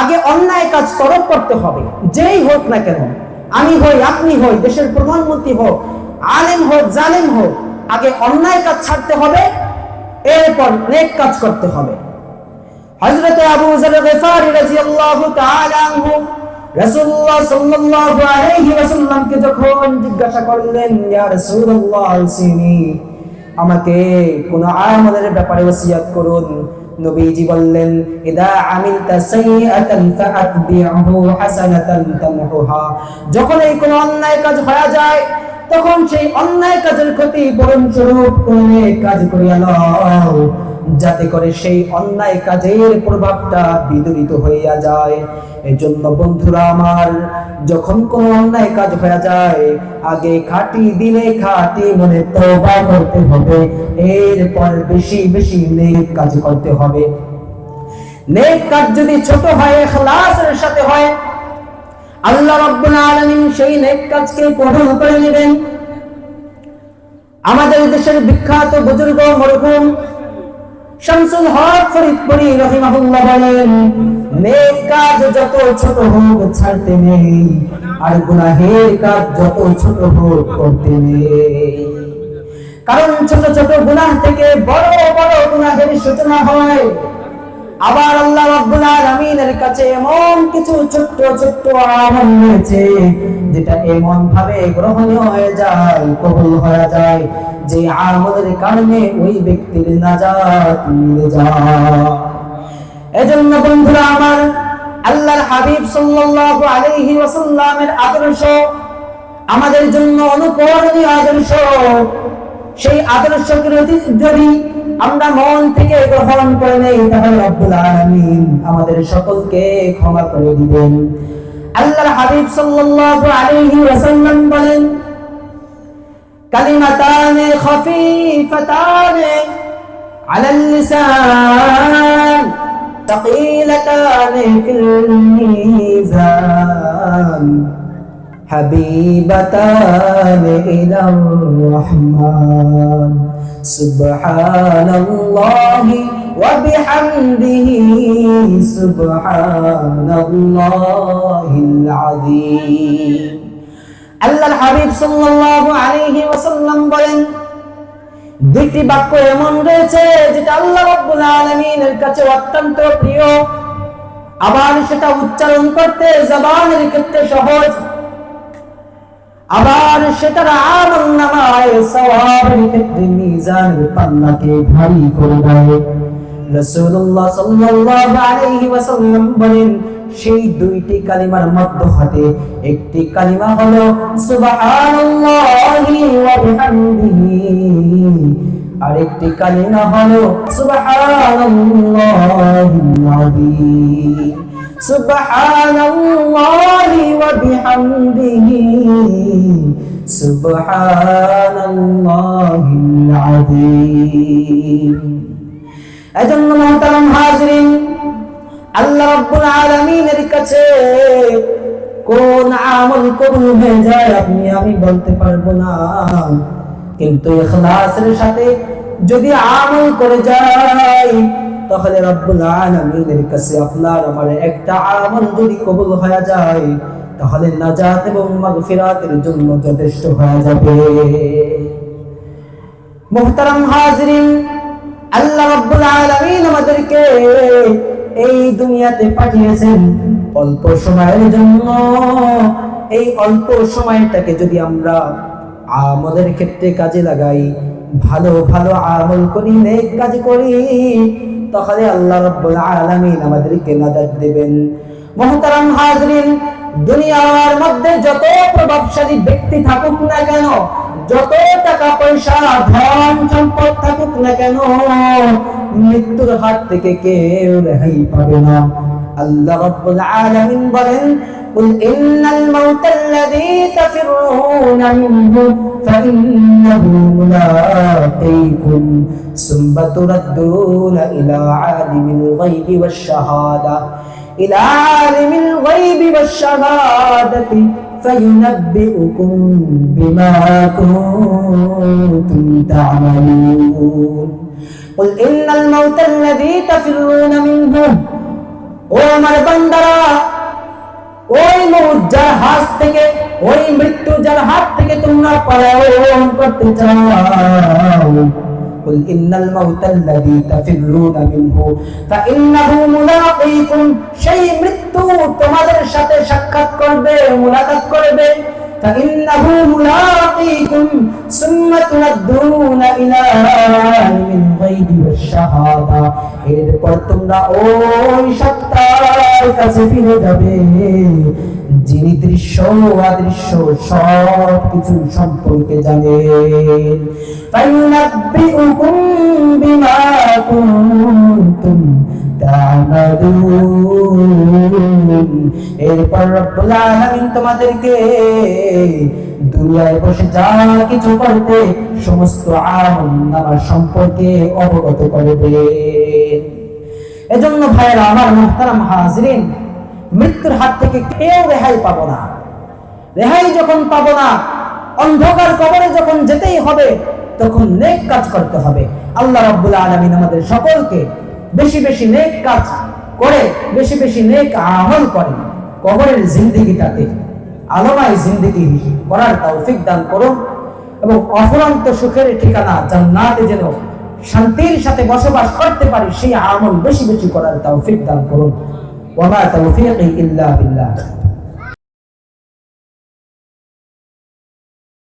আগে অন্যায় কাজ তরক করতে হবে। যেই হোক না কেন, আমি হই, আপনি হই, দেশের প্রধানমন্ত্রী হোক, আলেম হোক, জালেম হোক, আগে অন্যায় কাজ ছাড়তে হবে, এরপর নেক কাজ করতে হবে। হযরত আবু যর গফারি রাদিয়াল্লাহু তাআলা আনহু, রাসূলুল্লাহ সাল্লাল্লাহু আলাইহি ওয়াসাল্লামকে যখন জিজ্ঞাসা করলেন, ইয়া রাসূলুল্লাহ আমাকে কোন আমলের ব্যাপারে করুন নবীজি বললেন, ইদা আমিলতা সাইয়্যাতান ফাআতবিহু হাসানাতান তামহুহা। যখন এই কোন অন্যায় কাজ হয়ে যায়, তখন সেই অন্যায় কাজের ক্ষতি বরণ স্বরূপ কোন কাজ করিয়া লও যাতে করে সেই অন্যায় কাজের প্রভাবটা বিদরিত হইয়া যায়। এজন্য বন্ধুরা আমার, যখন কোন অন্যায় কাজ হয়ে যায়, আগে খাটি দিলে খাটি মনে তওবা করতে হবে। এরপর বেশি বেশি নেক কাজ করতে হবে। নেক কাজ যদি ছোট হয় ইখলাসের সাথে হয়, আল্লাহ রাব্বুল আলামিন সেই নেক কাজকে কবুল করে নেবেন। আমাদের দেশের বিখ্যাত বুজুর্গ মরহুম শামসুল হক ফরিদপুরি রহিমাহুল্লাহ বলেন নেক কাজ যত ছোট হোক ছাড়তে নেই, আর গুনাহের কাজ যত ছোট হোক করতে নেই। কারণ ছোট ছোট গুনাহ থেকে বড় বড় গুনাহের সূচনা হয়। আবার আল্লাহ রাব্বুল আলামিনের কাছে এমন কিছু ছোট্ট ছোট্ট আমল রয়েছে, যেটা এমন ভাবে গ্রহণীয় হয়ে যায়, কবুল হয়ে যায়। যে কারণে ওই ব্যক্তির নাজাত মিলে যায়। এজন্য বন্ধুরা আমার আল্লাহর হাবিব সাল্লাল্লাহু আলাইহি ওয়াসাল্লামের আদর্শ, আমাদের জন্য অনুকরণীয় আদর্শ, সেই আদর্শকে যদি আমরা মন থেকে গ্রহণ করে নেই, তাহলে রব্বুল আমাদের সকলকে ক্ষমা করে দিবেন। আল্লাহর হাবিব সাল্লাল্লাহু আলাইহি ওয়াসাল্লাম বলেন كلمتان خفيفتان على اللسان ثقيلتان في الميزان حبيبتان إلى الرحمن. سبحان الله وبحمده سبحان الله العظيم. আল্লাহর হাবিব সাল্লাল্লাহু আলাইহি ওয়াসাল্লাম বলেন, দুইটি বাক্য এমন রয়েছে যেটা আল্লাহ রাব্বুল আলামিনের কাছে অত্যন্ত প্রিয়। আবার সেটা উচ্চারণ করতে জবানের ক্ষেত্রে সহজ। আবার সেটার আমল নামায় সওয়াবের ক্ষেত্রে মিজানের পাল্লাকে ভারী করে দেয়। রাসূলুল্লাহ সাল্লাল্লাহু আলাইহি ওয়াসাল্লাম বলেন সেই দুইটি কালিমার মধ্য হতে একটি কালিমা হলো আরেকটি কালিমা হলো সুবহানাল্লাহি ওয়া বিহামদিহি। আল্লাহ আলামিনের কাছে কোন আমল কবুল হয়ে যায় আপনি, আমি বলতে পারব না। কিন্তু ইখলাসের সাথে যদি আমল করে তাহলে আলামিনের কাছে আপনার, আমার একটা আমল যদি কবুল হয়ে যায়, তাহলে নাজাত এবং মাগফিরাতের জন্য যথেষ্ট হয়ে যাবে। মুহতারাম হাজরিন, আল্লাহ রাব্বুল আলামিন আমাদেরকে এই দুনিয়াতে পাঠিয়েছেন অল্প সময়ের জন্য। এই অল্প সময়টাকে যদি আমরা আমলের ক্ষেত্রে কাজে লাগাই, ভালো ভালো আমল করি, নেক কাজ করি, তাহলে আল্লাহ রাব্বুল আলামিন আমাদেরকে নাজাত দেবেন। মহতারাম হাজরিন, দুনিয়ার মধ্যে যত প্রভাবশালী ব্যক্তি থাকুক না কেন, যত টাকা পয়সা, ধন, সম্পদ থাকুক না কেন মৃত্যুর হাত থেকে কেউ রেহাই পাবে না আল্লাহ রাব্বুল আলামিন বলেন قل إن الموت الذي تفرون منه فإنه ملاقيكم ثم تردون إلى عالم الغيب والشهادة إلى عالم الغيب والشهادة فينبئكم بما كنتم تعملون قل إن الموت الذي تفرون منه ও আমার বান্দারা ওই মৌত যার হাত থেকে ওই মৃত্যু যার হাত থেকে তোমরা পলায়ন করতে চাও قل إن الموت الذي تفرون منه فإنه ملاقيكم সেই মৃত্যু তোমাদের সাথে সাক্ষাৎ করবে মুলাকাত করবে فإنه ملاقيكم ثم تردون إلى عالم الغيب والشهادة এরপর তোমরা ওই সত্তার কাছে ফিরে যাবে যিনি দৃশ্য অদৃশ্য সব কিছু সম্পর্কে জানেন فينبئكم بما كنتم تعملون এরপর তোমাদেরকে দুনিয়ায় বসে যা কিছু করতে সমস্ত সম্পর্কে অবগত করবে এজন্য ভাইরা আমার মুহতারাম হাজরিন, মৃত্যুর হাত থেকে কেউ রেহাই পাবো না। রেহাই যখন পাবো না, অন্ধকার কবরে যখন যেতেই হবে, তখন নেক কাজ করতে হবে। আল্লাহ রাব্বুল আলামিন আমাদের সকলকে বেশি বেশি নেক কাজ করে, বেশি বেশি নেক আমল করে। কবরের জিন্দিগিটাকে, আলোমায় জিন্দিগি করার তৌফিক দান করুন এবং অফুরন্ত সুখের ঠিকানা জান্নাতে যেন শান্তির সাথে বসবাস করতে পারি, সেই আমল বেশি বেশি করার তৌফিক দান করুন। ওমা তৌফিক ইল্লা বিল্লাহ।